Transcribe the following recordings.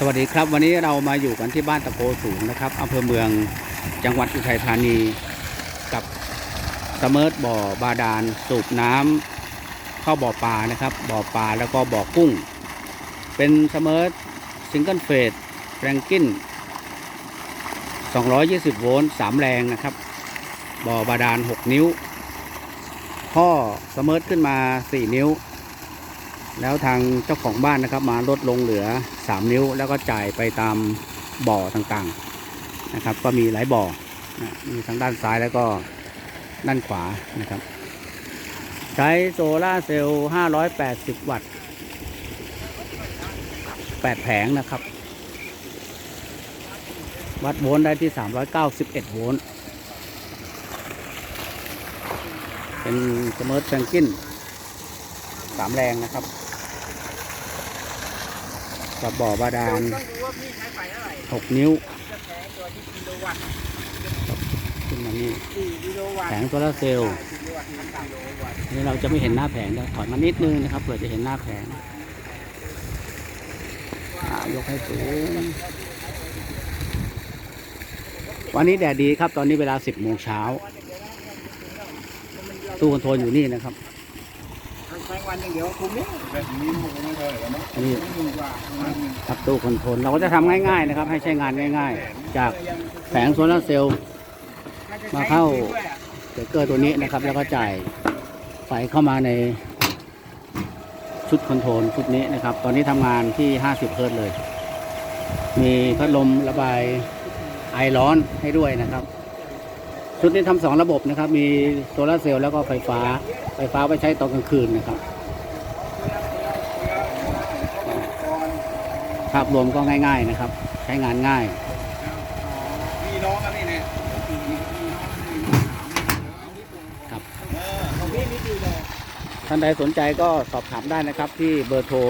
สวัสดีครับวันนี้เรามาอยู่กันที่บ้านตะโกสูงนะครับอำเภอเมืองจังหวัดอุทัยธานีกับสเมิร์ทบ่อบาดาลสูบน้ำเข้าบ่อปลานะครับ บ่อปลาแล้วก็บ่อกุ้ง เป็นสเมิร์ทซิงเกิลเฟสแรงกิน220 โวลต์3แรงนะครับ บ่อบาดาล 6 นิ้ว ท่อสเมิร์ทขึ้นมา 4 นิ้ว แล้วทางเจ้าของบ้านนะครับมาลดลงเหลือ 3 นิ้ว แล้วก็จ่ายไปตามบ่อต่างๆนะครับ ก็มีหลายบ่อนะมีทั้งด้านซ้ายแล้วก็ด้านขวานะครับ ใช้โซลาเซลล์ 580 วัตต์ 8 แผงนะครับ วัดโวลต์ได้ที่ 391 โวลต์เป็นสมาร์ทแซงกินสามแรงนะครับ กับบ่อบาดาลต้องดูว่าพี่ใช้ไฟเท่าไหร่6นิ้วจะแพงตัวที่กิโลวัตต์ขึ้นมานี่สี่กิโลวัตต์แผงโซลาร์เซลล์สี่กิโลวัตต์พันกิโลวัตต์นี่เราจะไม่เห็นหน้าแผงนะถอยมานิดนึงนะครับเผื่อจะเห็นหน้าแผงอ่ายกให้สูงวันนี้แดดดีครับตอนนี้เวลา10โมงเช้าตู้คอนโทรลอยู่นี่นะครับ ใช้วันอย่างเดียวคุ้มนี่แบบนี้มันไม่เท่าไหร่แล้วเนาะอันนี้ไม่ดีกว่าประมาณหนึ่งครับตู้คอนโทรลเราก็จะทำง่ายๆนะครับ ให้ใช้งานง่าย ๆ จากแผงโซลาร์เซลล์มาเข้าเบรกเกอร์ตัวนี้นะครับ แล้วก็จ่ายไฟเข้ามาในชุดคอนโทรลชุดนี้นะครับ ตอนนี้ทำงานที่ 50 เฮิรตซ์เลย มีพัดลมระบายไอร้อนให้ด้วยนะครับ ชุดนี้ทำสองระบบนะครับ มีโซลาร์เซลล์แล้วก็ไฟฟ้า ไฟฟ้าไว้ใช้ตอนกลางคืนนะครับ ภาพรวมก็ง่าย ๆนะครับ ใช้งานง่ายพี่น้องกันนี่เนี่ยครับของพี่นี่ดีเลยท่านใดสนใจก็สอบถามได้นะครับที่เบอร์โทร 0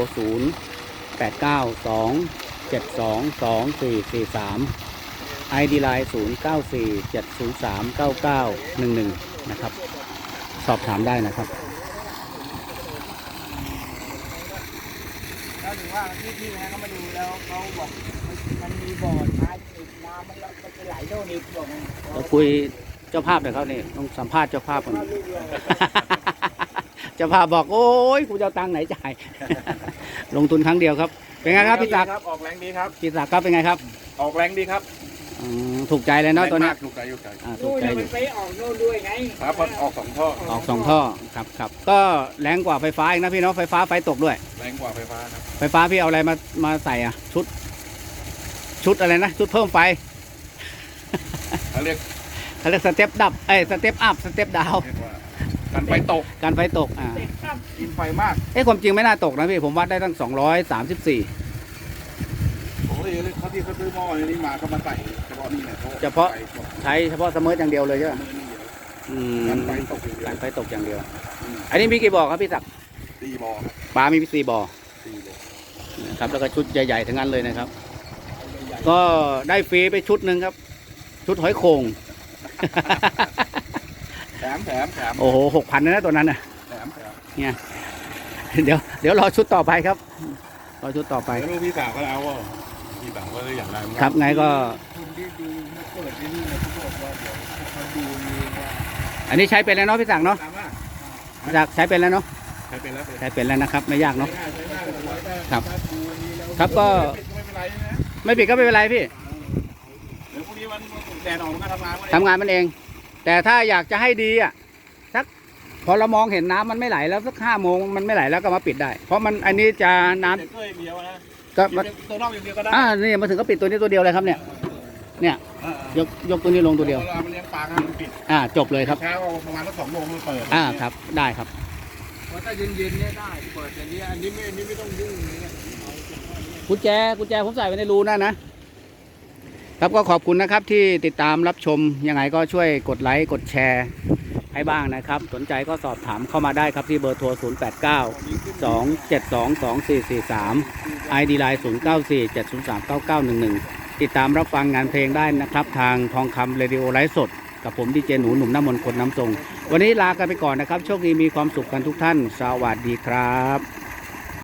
8 9 2 7 2 2 4 4 3 ID Line 0 9 4 7 0 3 9 9 1 1 นะครับ สอบถามได้นะครับแล้วถึงว่าพี่พี่นะเขามาดูแล้วเขาบอกมันมีบ่อท้ายติดน้ำมันมันจะไหลโดนอีกบอกมันเราคุยเจ้าภาพหน่อยครับนี่ต้องสัมภาษณ์เจ้าภาพก่อนว่าลูกเรือเจ้าภาพบอกโอ้ยกูจะเอาตังค์ไหนจ่าย ลงทุนครั้งเดียวครับ เป็นไงครับพี่ศักดิ์ครับออกแรงดีครับพี่ศักดิ์ครับเป็นไงครับ ออกแรงดีครับ อืมถูกใจเลยเนาะตัวนี้แรงมากถูกใจถูกใจอ่าถูนู่กนใจน่ะอมัยู่นไปออกโน่นด้วยไงครับมันออกสองท่อออกสองท่อครับครับก็แรงกว่าไฟฟ้าอีกนะพี่เนาะไฟฟ้าไฟตกด้วย แรงกว่าไฟฟ้าครับไฟฟ้าพี่เอาอะไรมามาใส่อะ ชุด ชุดอะไรนะ ชุดเพิ่มไฟเขาเรียกเขาเรียกสเต็ปดับเอ้ยสเต็ปอัพสเต็ปดาวเรียกว่ากันไฟตกการไฟตกอ่าเด็กครับกินไฟมากเอ้ความจริงไม่น่าตกนะพี่ผมวัดได้ตั้ง 234 ปกติเขาที่เขาซื้อหม้ออันนี้มาเขามาใส่เฉพาะนี่แหละเฉพาะไฟตกใช้เฉพาะสเมิร์ทอย่างเดียวเลยใช่ไหมมือนี่เดียวอืมกันไฟตกอย่างเดียวการไฟตกอย่างเดียวอืมอันนี้มีกี่บ่อครับพี่ศักดิ์ตีบอครับปลามีสี่บ่อตีบอนะครับแล้วก็ชุดใหญ่ๆทั้งนั้นเลยนะครับ ก็ได้ฟรีไปชุดหนึ่งครับ ชุดหอยโข่งแถมแถมแถมโอ้โหหกพันนะตัวนั้นนะแถมแถมเดี๋ยวเดี๋ยวรอชุดต่อไปครับรอชุดต่อไปแล้วลูกพี่สาวก็เอา ว่าพี่สาวก็เลยอยากได้เหมือนกันครับไงก็คุณที่ดูมาเปิดที่นี่นะเขาบอกว่าเดี๋ยวเขาดูมีว่าอันนี้ใช้เป็นแล้วเนาะพี่ศักดิ์เนาะถามว่าพี่ศักดิ์ใช้เป็นแล้วเนาะใครเป็นแล้วเป็นใช้เป็นแล้วนะครับ ไม่ยากเนาะใช้ได้ใช้ได้ครับถ้าดูนี้แล้วครับก็ไม่เป็นไรนะไม่ปิดก็ไม่เป็นไรพี่เดี๋ยวพรุ่งนี้วันแดดออกมันก็ทำงานทำงานมันเอง แต่ถ้าอยากจะให้ดีอะสักพอเรามองเห็นน้ำมันไม่ไหลแล้วสักห้าโมงมันไม่ไหลแล้วก็มาปิดได้ เพราะมันอันนี้จะน้ำเด็ กก็อย่างเดียวนะก็มาตัวนอกอย่างเดียวก็ได้อ่านี่มาถึงก็ปิดตัวนี้ตัวเดียวเลยครับเนี่ยเนี่ยอ่ายกยกตัวนี้ลงตัวเดียวเวลามันเลี้ยงปลาก็มันปิดอ่าจบเลยครับเช้าประมาณสักสองโมงมันเปิดอ่าครับได้ครับเพราะถ้าเย็นๆเนี่ยได้เปิดอย่างนี้อันนี้ไม่อันนี้ไม่ต้องยุ่งเนี่ยกุญแจกุญแจผมใส่ไว้ในรูนั่นนะครับก็ขอบคุณนะครับที่ติดตามรับชมยังไงก็ช่วยกดไลค์กดแชร์ ให้บ้างนะครับ สนใจก็สอบถามเข้ามาได้ครับที่เบอร์โทร 0 8 9 2 7 2 2 4 4 3 ID Line 0 9 4 7 0 3 9 9 1 1 ติดตามรับฟังงานเพลงได้นะครับ ทางทองคำเรดิโอไลฟ์สด กับผมดีเจหนูหนุ่มน้ำมนต์คนน้ำทรง วันนี้ลากันไปก่อนนะครับ โชคดีมีความสุขกันทุกท่าน สวัสดีครับ